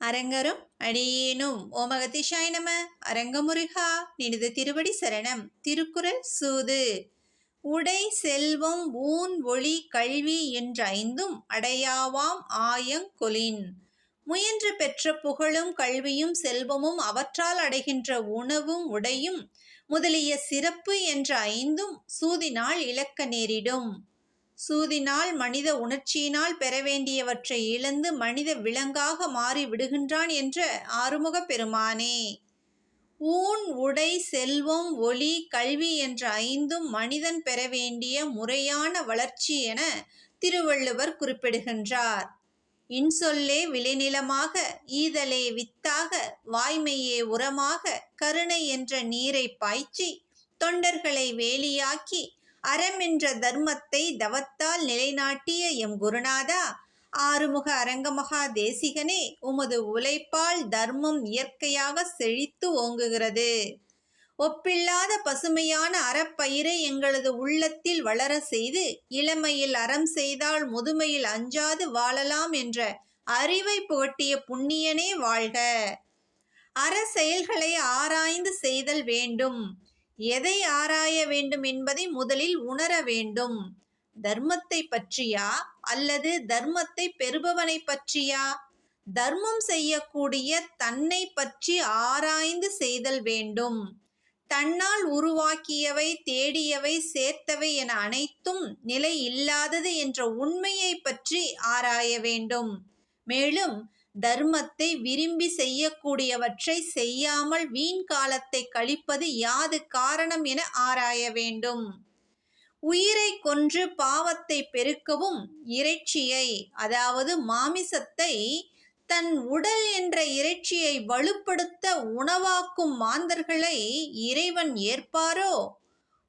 அரங்கரும் அடியேனும். ஓமகதிஷாய நம. அரங்கமுருகா நினது திருவடி சரணம். திருக்குறள் சூது. உடை செல்வம் ஊன் ஒளி கல்வி என்ற ஐந்தும் அடையாவாம் ஆயங்கொலின் முயன்று பெற்ற புகழும் கல்வியும் செல்வமும் அவற்றால் அடைகின்ற உணவும் உடையும் முதலிய சிறப்பு என்ற ஐந்தும் சூதினால் இழக்க நேரிடும். சூதினால் மனித உணர்ச்சியினால் பெற வேண்டியவற்றை இழந்து மனித விலங்காக மாறி விடுகின்றான் என்ற ஆறுமுகப் பெருமானே. ஊன் உடை செல்வம் ஒளி கல்வி என்ற ஐந்தும் மனிதன் பெற வேண்டிய முறையான வளர்ச்சி என திருவள்ளுவர் குறிப்பிடுகின்றார். இன்சொல்லே விளைநிலமாக ஈதலே வித்தாக வாய்மையே உரமாக கருணை என்ற நீரை பாய்ச்சி தொண்டர்களை வேலியாக்கி அறம் என்ற தர்மத்தை தவத்தால் நிலைநாட்டிய எம் குருநாதா ஆறுமுக அரங்கமகா தேசிகனே உமது உழைப்பால் தர்மம் இயற்கையாக செழித்து ஓங்குகிறது. ஒப்பில்லாத பசுமையான அறப்பயிரை எங்களது உள்ளத்தில் வளர செய்து இளமையில் அறம் செய்தால் முதுமையில் அஞ்சாது வாழலாம் என்ற அறிவை புகட்டிய புண்ணியனே வாழ்க. அற செயல்களை ஆராய்ந்து செய்தல் வேண்டும். எதை ஆராய வேண்டும் என்பதை முதலில் உணர வேண்டும். தர்மத்தை பற்றியா அல்லது தர்மத்தை பெறுபவனை பற்றியா? தர்மம் செய்யக்கூடிய தன்னை பற்றி ஆராய்ந்து செய்தல் வேண்டும். தன்னால் உருவாக்கியவை தேடியவை சேர்த்தவை என அனைத்தும் நிலை இல்லாதது என்ற உண்மையை பற்றி ஆராய வேண்டும். மேலும் தர்மத்தை விரும்பி செய்யக்கூடியவற்றை செய்யாமல் வீண் காலத்தை கழிப்பது யாது காரணம் என ஆராய வேண்டும். உயிரை கொன்று பாவத்தை பெருக்கவும் இறைச்சியை அதாவது மாமிசத்தை தன் உடல் என்ற இறைச்சியை வலுப்படுத்த உணவாக்கும் மாந்தர்களை இறைவன் ஏற்பாரோ?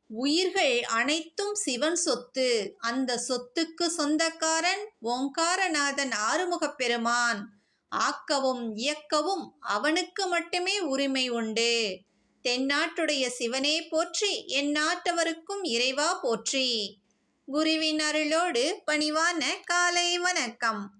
உயிர்கள் அனைத்தும் சிவன் சொத்து. அந்த சொத்துக்கு சொந்தக்காரன் ஓங்காரநாதன் ஆறுமுகப் பெருமான். ஆக்கவும் இயக்கவும் அவனுக்கு மட்டுமே உரிமை உண்டு. தென்னாட்டுடைய சிவனே போற்றி என் நாட்டவருக்கும் இறைவா போற்றி. குருவின் அருளோடு பணிவான காலை வணக்கம்.